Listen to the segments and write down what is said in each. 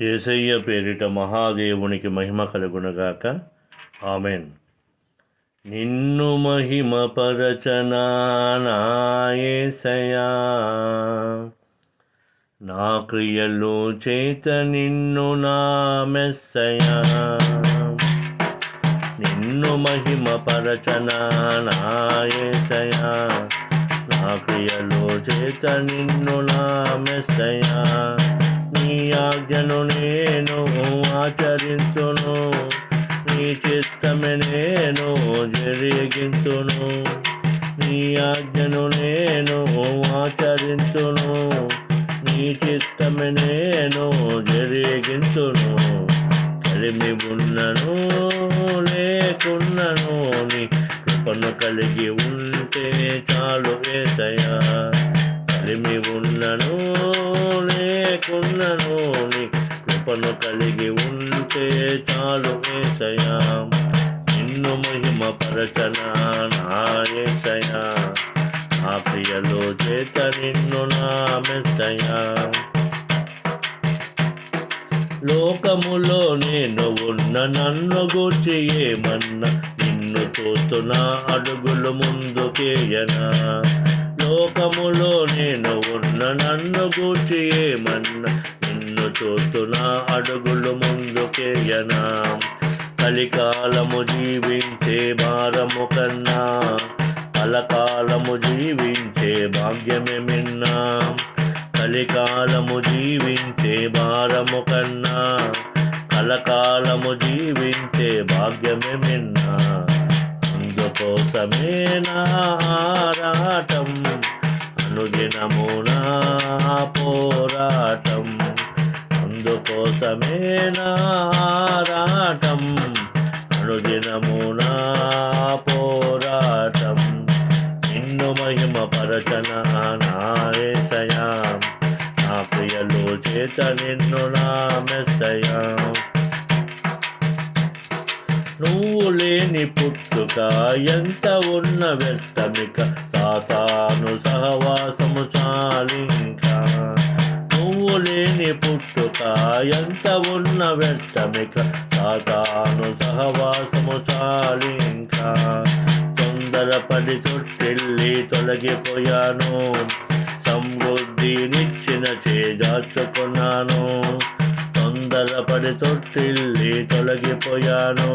ఏసయ్య పేరిట మహాదేవునికి మహిమ కలుగునగాక. ఆమెన్. నిన్ను మహిమ పరచనాయసయా నా క్రియలు చేత నిన్ను నా మెస్సయా నిన్ను మహిమ పరచనాయసయా నా క్రియలు చేత నిన్ను నా మెస్సయా ఆజ్ఞను నేను ఆచరించును. నీ చిత్తమే నేను జరిగించును. నీ ఆజ్ఞను నేను ఆచరించును. నీ చిత్తమే నేను జరిగించును. కలిమి ఉన్నను లేకున్నను. నీ కృపను కలిగి ఉంటే చాలు వేసయా కలిమి ఉన్నను లేకున్నను నీ కృపను కలిగి ఉంటే చాలు వేసయా నిన్ను మహిమ పరచనా నాయసయా నా ప్రియలో చేత నిన్ను నా మెస్సయా లోకములో నేను ఉన్న నన్ను గూర్చి ఏమన్నా నిన్ను చూస్తున్న అడుగులు ముందుకేయనా. లోకములో నేను ఉన్న నన్ను గూర్చి ఏమన్నా? నిన్ను చూస్తున్న అడుగులు ముందుకేయనా? కలికాలము జీవించే భారము కన్నా? కలకాలము జీవించే భాగ్యమే మిన్నా? కలికాలము జీవించే భారము కన్నా? కలకాలము జీవించే భాగ్యమే మిన్నా? కోసమే నారాటం అనుదినము నా పోరాటం? అందుకోసమే నారాటం అనుదినము నా పోరాటం? నిన్ను మహిమ పరచన నాయసయా నా ప్రియలు చేత నిన్ను నా మెస్సయా నువ్వు లేని పుట్టుక ఎంత ఉన్న వ్యర్థమిక సాతాను సహవాసము చాలింక. నువ్వు లేని పుట్టుక ఎంత ఉన్న వ్యర్థమిక సాతాను సహవాసము చాలింకా. తొందరపడి తొట్టిల్లి తొలగిపోయాను. సమృద్ధినిచ్చిన చేజాచుకున్నాను తొందరపడి తొట్టిల్లి తొలగిపోయాను.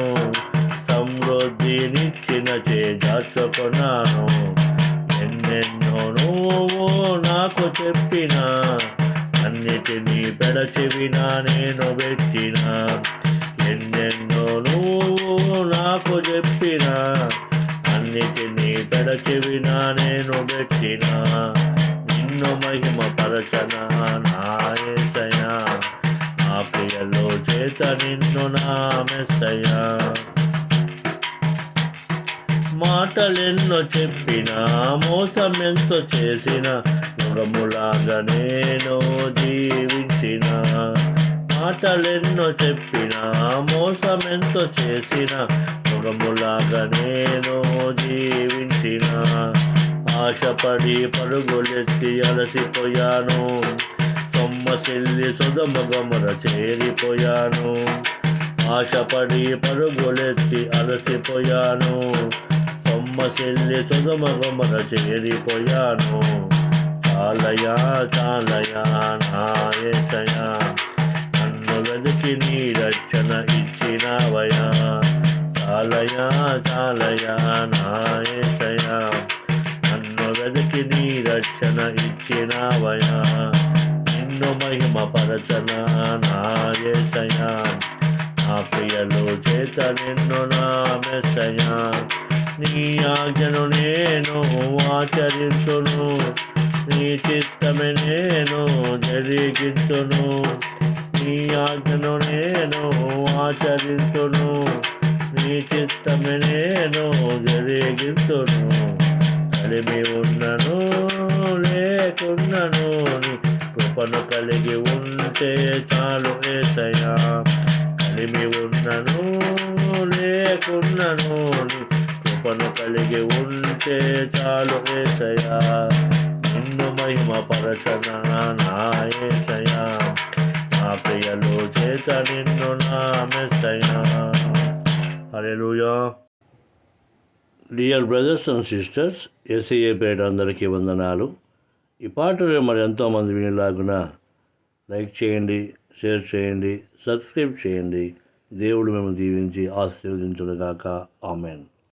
సమృద్ధినిచ్చిన చేజార్చుకున్నాను. ఎన్నెన్నో నువ్వు నాకు చెప్పిన అన్నిటినీ పెడచెవినా నేను పెట్టిన ఎన్నెన్నో నాకు చెప్పిన అన్నిటినీ పెడచెవినా నేను పెట్టిన నిన్ను మహిమ పరచన నాయసయా ప్రియలో చేత నిన్ను నా మెస్సయా మాటలెన్నో చెప్పిన ఎంతో చేసిన మృగములాగా నేను జీవించిన. మాటలెన్నో చెప్పిన ఎంతో చేసిన మృగములాగా నేను జీవించిన. ఆశపడి పరుగులెత్తి అలసిపోయాను. సొమ్మసిల్లి సుధమగమర చేరిపోయాను. ఆశపడి పరుగులెత్తి అలసిపోయాను. సొమ్మసిల్లి సుధమగమర చేరిపోయాను. చాలయా చాలయా నాయసయా నన్ను వెతికి నీ రక్షణ ఇచ్చినవయా. చాలయా చాలయా నాయసయా నన్ను వెతికి నీ రక్షణ ఇచ్చినవయా. నిన్ను మహిమపరచనా నా ఏసయా నా ప్రియలు చేత నిన్ను నా మెసయా నీ ఆజ్ఞను నేను ఆచరించును. నీ చిత్తమే నేను జరిగించును. నీ ఆజ్ఞను నేను ఆచరించును. నీ చిత్తమే నేను జరిగించును. కలిమి ఉన్నను లేకున్నను కృపను కలిగి ఉంటే చాలు ఏసయా కలిమి ఉన్నను లేకున్నను కృపను కలిగి ఉంటే చాలు ఏసయా నిన్ను మహిమ పరచన నాయసయా నా ప్రియలు చేత నిన్ను నా మెస్సయ్యా. Hallelujah. Dear brothers and sisters SA Peta అందరికీ వందనాలు. ఈ పాటలు మరి ఎంతోమంది వినేలాగున? లైక్ చేయండి షేర్ చేయండి సబ్స్క్రైబ్ చేయండి. దేవుడు మేము దీవించి కాక ఆమెన్.